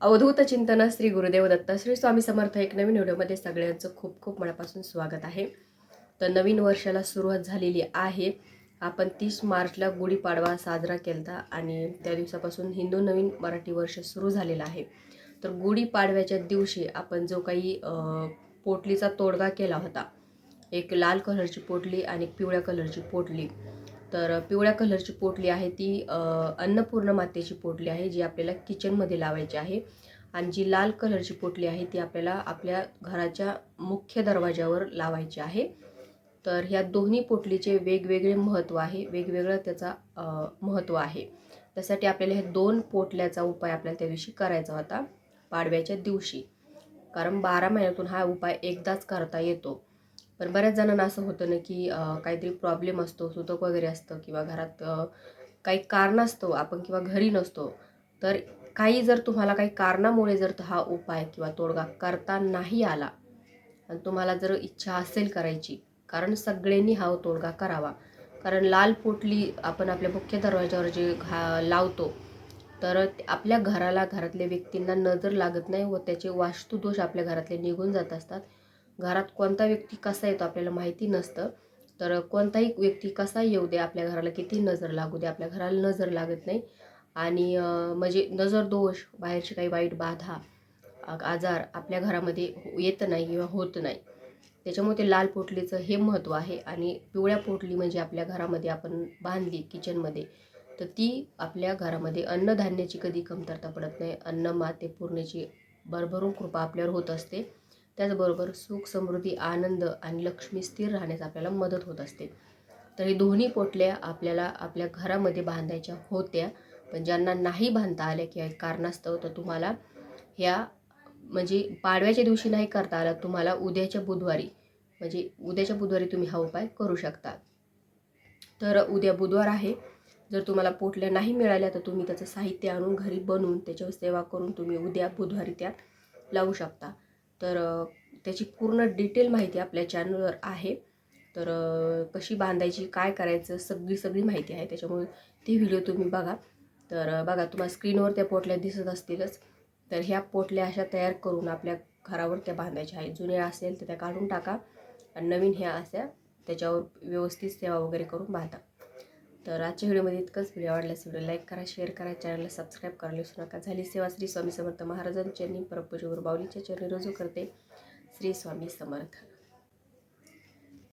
अवधूत चिंतन श्री गुरुदेव दत्त श्री स्वामी समर्थ एक नवीन व्हिडिओमध्ये सगळ्यांचं खूप खूप मनापासून स्वागत आहे. तर नवीन वर्षाला सुरुवात झालेली आहे. आपण तीस मार्चला गुढीपाडवा साजरा केला आणि त्या दिवसापासून हिंदू नवीन मराठी वर्ष सुरू झालेलं आहे. तर गुढीपाडव्याच्या दिवशी आपण जो काही पोटलीचा तोडगा केला होता एक लाल कलरची पोटली आणि एक पिवळ्या कलरची पोटली तर पिवळ्या कलरची पोटली आहे ती अन्नपूर्ण मातेची पोटली आहे जी आपल्याला किचनमध्ये लावायची आहे. आणि जी लाल कलरची पोटली आहे ती आपल्याला आपल्या घराच्या मुख्य दरवाजावर लावायची आहे. तर ह्या दोन्ही पोटलीचे वेगवेगळे महत्त्व आहे वेगवेगळं त्याचा महत्त्व आहे. त्यासाठी आपल्याला हे दोन पोटल्याचा उपाय आपल्याला त्या दिवशी करायचा होता पाडव्याच्या दिवशी. कारण बारा महिन्यातून हा उपाय एकदाच करता येतो. पण बऱ्याच जणांना असं होतं ना की काहीतरी प्रॉब्लेम असतो सुतक वगैरे असतं किंवा घरात काही कारण असतो आपण किंवा घरी नसतो तर काही जर तुम्हाला काही कारणामुळे जर हा उपाय किंवा तोडगा करता नाही आला आणि तुम्हाला जर इच्छा असेल करायची कारण सगळ्यांनी हा तोडगा करावा. कारण लाल पोटली आपण आपल्या मुख्य दरवाजावर जे घा लावतो तर आपल्या घराला घरातल्या व्यक्तींना नजर लागत नाही व त्याचे वास्तुदोष आपल्या घरातले निघून जात असतात. घरात कोणता व्यक्ती कसा येतो आपल्याला माहिती नसतं. तर कोणताही व्यक्ती कसा येऊ दे आपल्या घराला किती नजर लागू दे आपल्या घराला नजर लागत नाही. आणि म्हणजे नजर दोष बाहेरची काही वाईट बाधा आजार आपल्या घरामध्ये हो- येत नाही किंवा होत नाही. त्याच्यामुळे ते लाल पोटलीचं हे महत्त्व आहे. आणि पिवळ्या पोटली म्हणजे आपल्या घरामध्ये आपण बांधली किचनमध्ये तर ती आपल्या घरामध्ये अन्नधान्याची कधी कमतरता पडत नाही. अन्न माते पूर्णेची भरभरून कृपा आपल्यावर होत असते. त्याचबरोबर सुख समृद्धी आनंद आणि लक्ष्मी स्थिर राहण्यास आपल्याला मदत होत असते. तर हे दोन्ही पोटल्या आपल्याला आपल्या घरामध्ये बांधायच्या होत्या पण ज्यांना नाही बांधता आल्या किंवा कारणास्तव तर तुम्हाला ह्या म्हणजे पाडव्याच्या दिवशी नाही करता आला तुम्हाला उद्याच्या बुधवारी म्हणजे उद्याच्या बुधवारी तुम्ही हा उपाय करू शकता. तर उद्या बुधवार आहे. जर तुम्हाला पोटल्या नाही मिळाल्या तर तुम्ही त्याचं साहित्य आणून घरी बनवून त्याच्यावर सेवा करून तुम्ही उद्या बुधवारी त्या लावू शकता. तर त्याची पूर्ण डिटेल माहिती आपल्या चॅनलवर आहे. तर कशी बांधायची काय करायचं सगळी सगळी माहिती आहे. त्याच्यामुळे ती व्हिडिओ तुम्ही बघा. तर बघा तुम्हाला स्क्रीनवर त्या पोटल्या दिसत असतीलच. तर ह्या पोटल्या अशा तयार करून आपल्या घरावर त्या बांधायच्या आहेत. जुन्या असेल तर त्या काढून टाका. आणि नवीन ह्या अशा त्याच्यावर व्यवस्थित सेवा वगैरे करून बांधा तर आजच्या व्हिडिओमध्ये इतकंच. व्हिडिओ आवडल्यास व्हिडिओ लाईक करा शेअर करा चॅनलला सबस्क्राईब करायला विसरू नका. झाली सेवा श्री स्वामी समर्थ महाराजांच्या चरणी परपूज चरणी रुजू करते. श्री स्वामी समर्थ.